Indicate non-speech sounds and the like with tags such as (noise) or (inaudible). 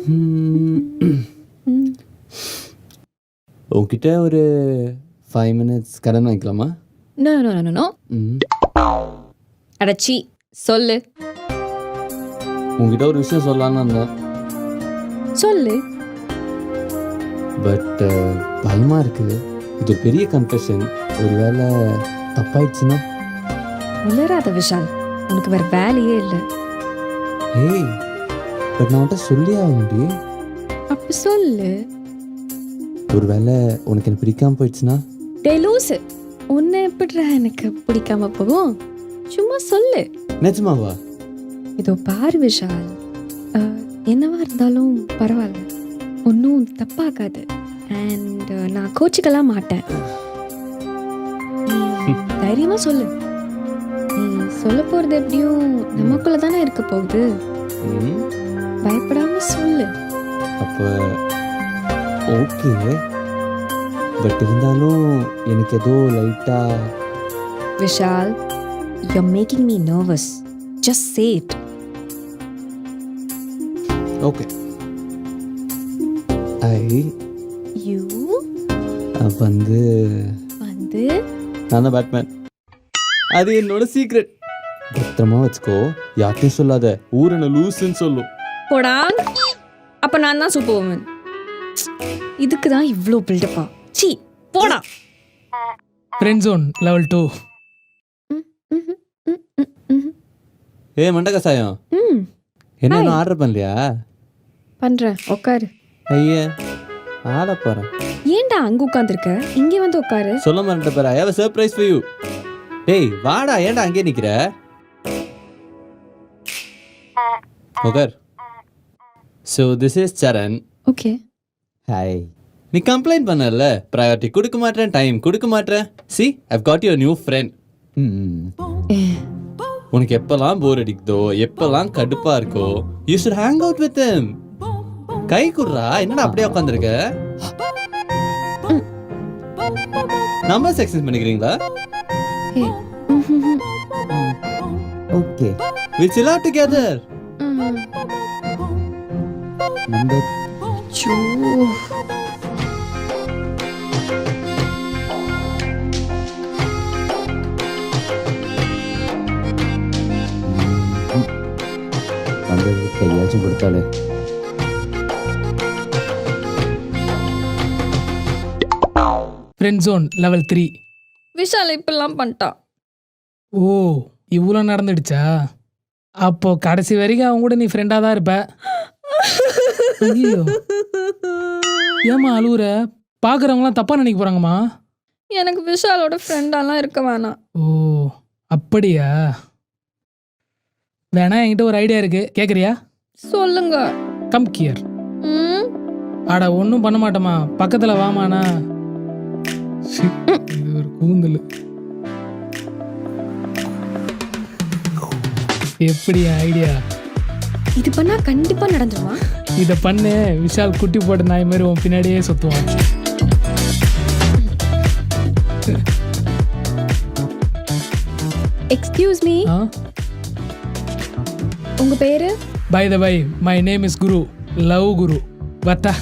(clears throat) உங்ககிட்ட ஒரு five minutes கடன் வாங்கிக்கலாமா? நோ நோ நோ நோ அடச்சி சொல்லு. உங்ககிட்ட ஒரு விஷயம் சொல்லலாம்னு இருந்தேன். சொல்லு. பட் பயமாக இருக்குது இது பெரிய கன்ஃபெஷன் ஒருவேளை தப்பாயிடுச்சுன்னா? உளராத விஷால் உனக்கு வேற வேலையே இல்லை. ஏய் பட் நான் உன்கிட்ட சொல்லி ஆக முடியும் அப்ப சொல்லு. ஒருவேளை உனக்கு எனக்கு பிடிக்காம போயிடுச்சுன்னா? டே லூசு. உன்னை எப்படிடா எனக்கு பிடிக்காம போகும்? சும்மா சொல்லு. நிஜமாவா? இதோ பாரு விஷால். என்னவா இருந்தாலும் பரவாயில்ல. ஒன்றும் தப்பாகாது. அண்ட் நான் கோச்சிக்கலாம் மாட்டேன். நீ தைரியமா சொல்லு. நீ சொல்ல போறது எப்படியும் நமக்குள்ள தானே இருக்க போகுது. பயப்படாம சொல்லு. அப்போ ஓகே பட் இருந்தாலும் எனக்கு ஏதோ லைட்டாக Vishal you making me nervous just say it okay I you வந்து வந்து நான் தான் பேட்மேன் அது என்னோட சீக்ரெட் பத்திரமா வச்சுக்கோ. யார்ட்டையும் சொல்லாத. ஊர் என்ன லூசுன்னு சொல்லும். போடா. அப்ப நான் தான் சூப்பர் உமன் இதுக்கு தான் இவ்வளோ பில்டப்பா சி போடா. ஃப்ரெண்ட் ஜோன் லெவல் டூ ஏ மண்ட கசாயம் ம் என்ன ஆர்டர் பண்ணலையா? பண்றேன் உட்காரு ஐயே ஆட போறேன் ஏன்டா அங்க உட்காந்துருக்க இங்கே வந்து உட்காரு சொல்ல மாட்டேன் பாரு I have surprise for you டேய் வாடா. ஏன்டா அங்கே நிக்கிற? ஓகர் so this is Saran okay hi நீ கம்ப்ளைண்ட் பண்ணல? ப்ரையாரிட்டி கொடுக்க மாட்டேன் டைம் கொடுக்க மாட்டேன். See I've got your new friend உனக்கு எப்பெல்லாம் போர் அடிக்குதோ எப்பெல்லாம் கடுப்பா இருக்கோ you should hang out with him. கை குடுறா என்னடா அப்படியே உட்காந்துருக்க நம்பர் செக்ஷன் பண்ணிக்கிறீங்களா? Okay will chill out together கையாச்சும் கொடுத்தாலே friend zone level three Vishal இப்பெல்லாம் பண்ணிட்டான் ஓ இவ்வளோ நடந்துடுச்சா? அப்போ கடைசி வரைக்கும் அவங்க கூட நீ ஃப்ரெண்டாக தான் இருப்ப. ஐயோ ஏம்மா அழுவுற? பார்க்குறவங்களாம் தப்பாக நினைக்க போகிறாங்கம்மா எனக்கு விஷாலோட ஃப்ரெண்டாலாம் இருக்க வேணாம். ஓ அப்படியா? வேணா என்கிட்ட ஒரு ஐடியா இருக்கு. கேட்குறியா சொல்லுங்க. கம் கியர் ம். அட ஒன்றும் பண்ண மாட்டோமா பக்கத்தில் சி, இது ஒரு கூந்தல். எப்படி ஐடியா இது பண்ணா கண்டிப்பா நடந்துருமா? இதை பண்ணு. விஷால் குட்டி போட்ட நாய் மாதிரி உன் பின்னாடியே சுற்றுவான் எக்ஸ்கியூஸ் மீ ஆ? உங்க பேரு? By the by my name is Guru love Guru வட்டா